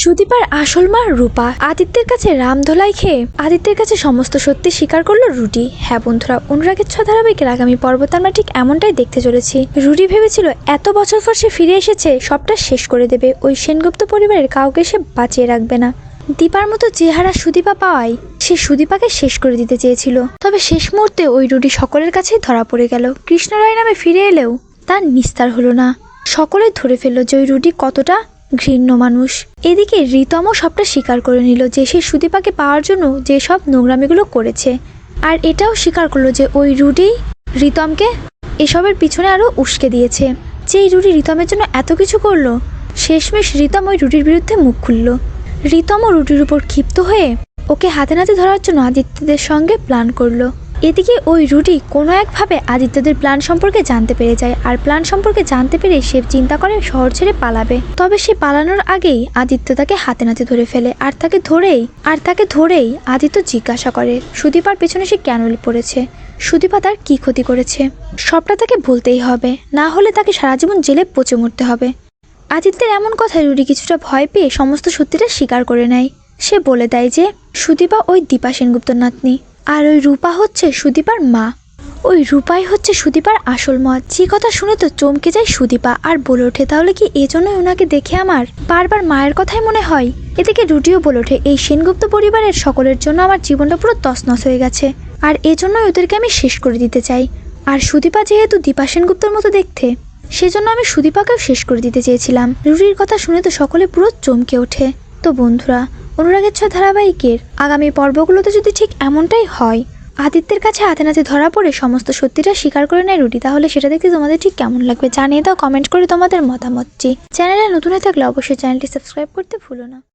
সুদীপার আসল মা রূপা আদিত্যের কাছে রামধোলাই খেয়ে আদিত্যের কাছে সমস্ত সত্যি স্বীকার করল রুটি। হ্যাঁ বন্ধুরা, অনুরাগের ছ ধারাবাহিকের আগামী পর্বত আমরা ঠিক এমনটাই দেখতে চলেছি। রুটি ভেবেছিল এত বছর পর সে ফিরে এসেছে, সবটা শেষ করে দেবে। ওই সেনগুপ্ত পরিবারের কাউকে সে বাঁচিয়ে রাখবে না। দীপার মতো চেহারা সুদীপা পাওয়ায় সে সুদীপাকে শেষ করে দিতে চেয়েছিল। তবে শেষ মুহূর্তে ওই রুটি সকলের কাছেই ধরা পড়ে গেল। কৃষ্ণ রায় নামে ফিরে এলেও তার নিস্তার হলো না। সকলে ধরে ফেলল যে ওই রুটি কতটা ঘৃণ্য মানুষ। এদিকে রিতমও সবটা স্বীকার করে নিল যে সে সুদীপাকে পাওয়ার জন্য যে সব নোংরামিগুলো করেছে। আর এটাও স্বীকার করল যে ওই রুটি রিতমকে এসবের পিছনে আরও উস্কে দিয়েছে। যে এই রুটি রিতমের জন্য এত কিছু করল, শেষমেশ রিতম ওই রুটির বিরুদ্ধে মুখ খুলল। রিতমও রুটির উপর ক্ষিপ্ত হয়ে ওকে হাতে নাতে ধরার জন্য আদিত্যদের সঙ্গে প্ল্যান করল। এদিকে ওই রুটি কোনো একভাবে আদিত্যদের প্ল্যান সম্পর্কে জানতে পেরে যায়, আর প্ল্যান সম্পর্কে জানতে পেরে সে চিন্তা করে শহর ছেড়ে পালাবে। তবে সে পালানোর আগেই আদিত্য তাকে হাতে নাতে ধরে ফেলে, আর তাকে ধরেই, আর তাকে ধরেই আদিত্য জিজ্ঞাসা করে সুদীপার পেছনে সে কেন পড়েছে? সুদীপা তার কি ক্ষতি করেছে? সবটা তাকে বলতেই হবে, না হলে তাকে সারা জীবন জেলে পচে মরতে হবে। আদিত্যের এমন কথায় রুডি কিছুটা ভয় পেয়ে সমস্ত সত্যিটা স্বীকার করে নেয়। সে বলে দেয় যে, সুদীপা ওই দীপা সেনগুপ্তর নাতনি। আর ওই রূপা হচ্ছে সুদীপার মা। ওই রূপাই হচ্ছে সুদীপার আসল মত যে কথা শুনে তো চমকে যায় সুদীপা। আর বলে ওঠে, তাহলে কি এজন্যই ওনাকে দেখে আমার? বারবার মায়ের কথাই মনে হয়। এদিকে রুটিও বলে ওঠে, এই সেনগুপ্ত পরিবারের সকলের জন্য আমার জীবনটা পুরো তছনছ হয়ে গেছে। আর এজন্যই ওদেরকে আমি শেষ করে দিতে চাই। আর সুদীপা যেহেতু দীপা সেনগুপ্তর মতো দেখতে, সেজন্য আমি সুদীপাকেও শেষ করে দিতে চেয়েছিলাম। রুটির কথা শুনে তো সকলে পুরো চমকে ওঠে। তো বন্ধুরা, অনুরাগের ছ ধারাবাহিকের আগামী পর্বগুলোতে যদি ঠিক এমনটাই হয়, আদিত্যের কাছে হাতে নাতে ধরা পড়ে সমস্ত সত্যিটা স্বীকার করে নেয় রুটি, তাহলে সেটা দেখতে তোমাদের ঠিক কেমন লাগবে? জানিয়ে দাও, কমেন্ট করে তোমাদের মতামত চেয়ে চ্যানেলে নতুন হয়ে থাকলে অবশ্যই চ্যানেলটি সাবস্ক্রাইব করতে ভুলো না।